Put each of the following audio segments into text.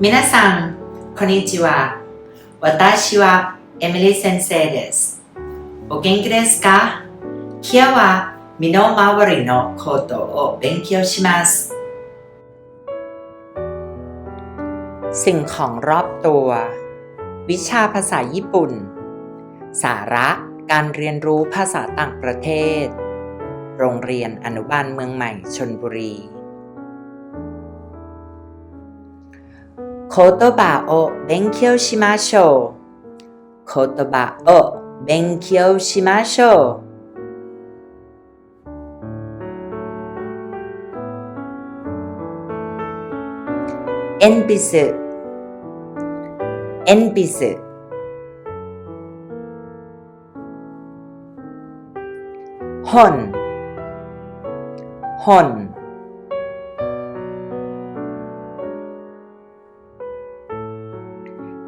皆さん、こんにちは。私はエミリー先生です。お元気ですか今日は身の回りのことを勉強します。สิ่งของรอบตัว วิชาภาษาญี่ปุ่น สาระการเรียนรู้ภาษาต่างประเทศ โรงเรียนอนุบาลเมืองใหม่ชนบุรี 言葉を勉強しましょう。言葉を勉強しましょう。鉛筆鉛筆本本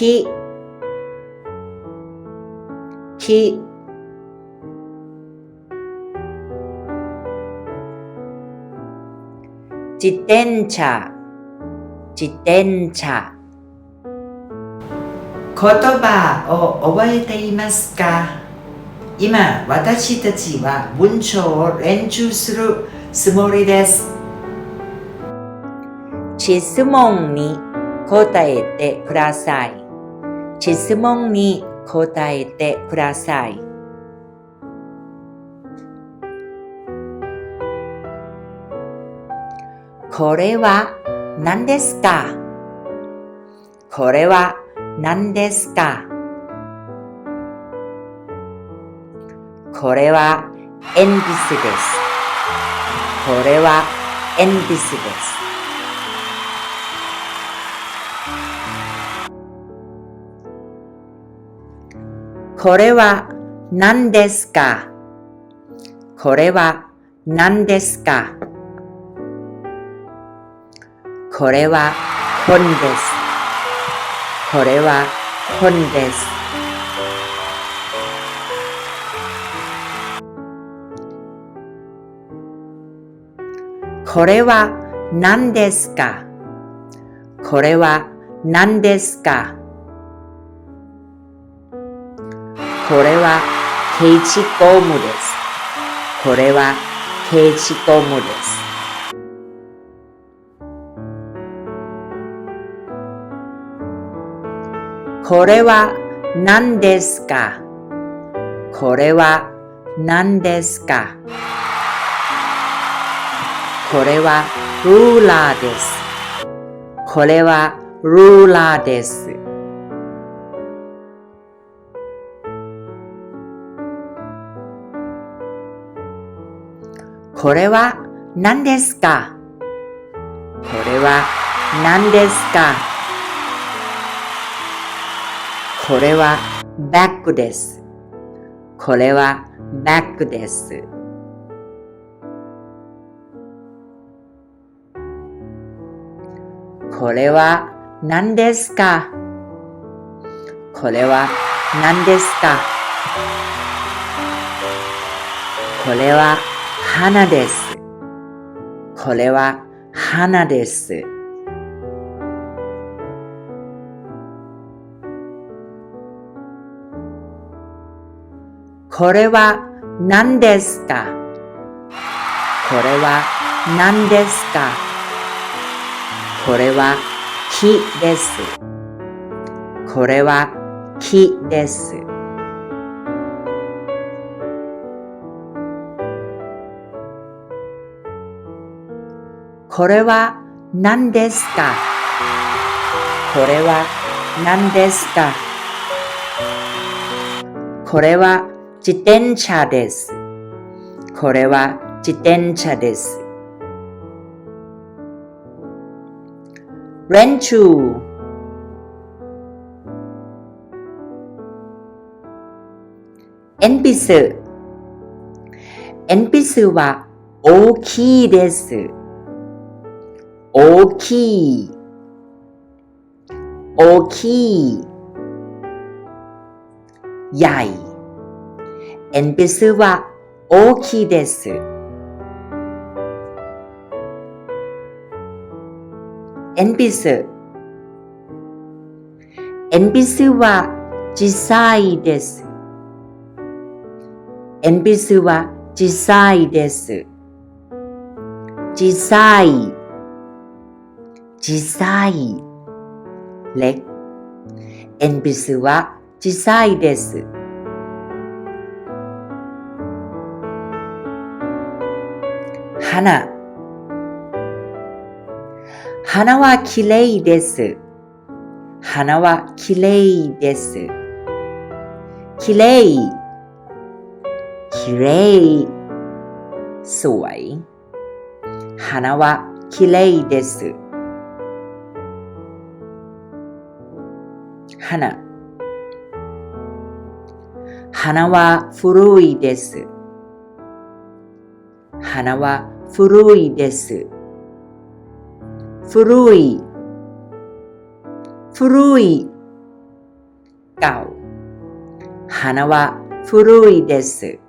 ラールーラーバッグバッグ花花木木自転車。自転車。言葉を覚えていますか？今私たちは文章を練習するつもりです。質問に答えてください。質問に答えてくださいこれは何ですか？これは何ですか？これは鉛筆です。これは鉛筆です。これは何ですか？これは何ですか？これは本です。これは本です。これは何ですか？これは何ですか？これは消しゴムです。これは消しゴムです。これは何ですか？これは何ですか？これはルーラーです。これはルーラーです。これは何ですか？これは何ですか？これはバッグです。これはバッグです。これは何ですか？これは何ですか？これは花です。これは花です。これは何ですか？これは何ですか？これは木です。これは木です。これは何ですか？これは何ですか？これは自転車です。これは自転車です。練習鉛筆鉛筆は大きいです。大きい。大きい。やい。鉛筆は大きいです。鉛筆。鉛筆は小さいです。鉛筆は小さいです。小さい。実際、レ。鉛筆は実際です。花。花はきれいです。花はきれいです。きれい。きれい。すごい。花はきれいです。花。花は古いです。花は古いです。古い、古い、顔。花は古いです。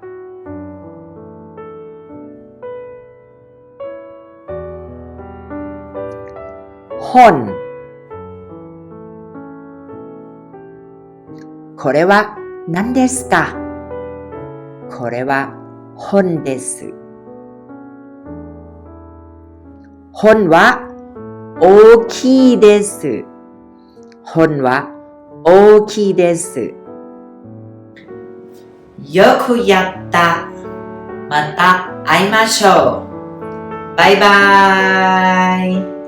本これは何ですか？これは本です。本は大きいです。本は大きいです。よくやった。また会いましょう。バイバイ。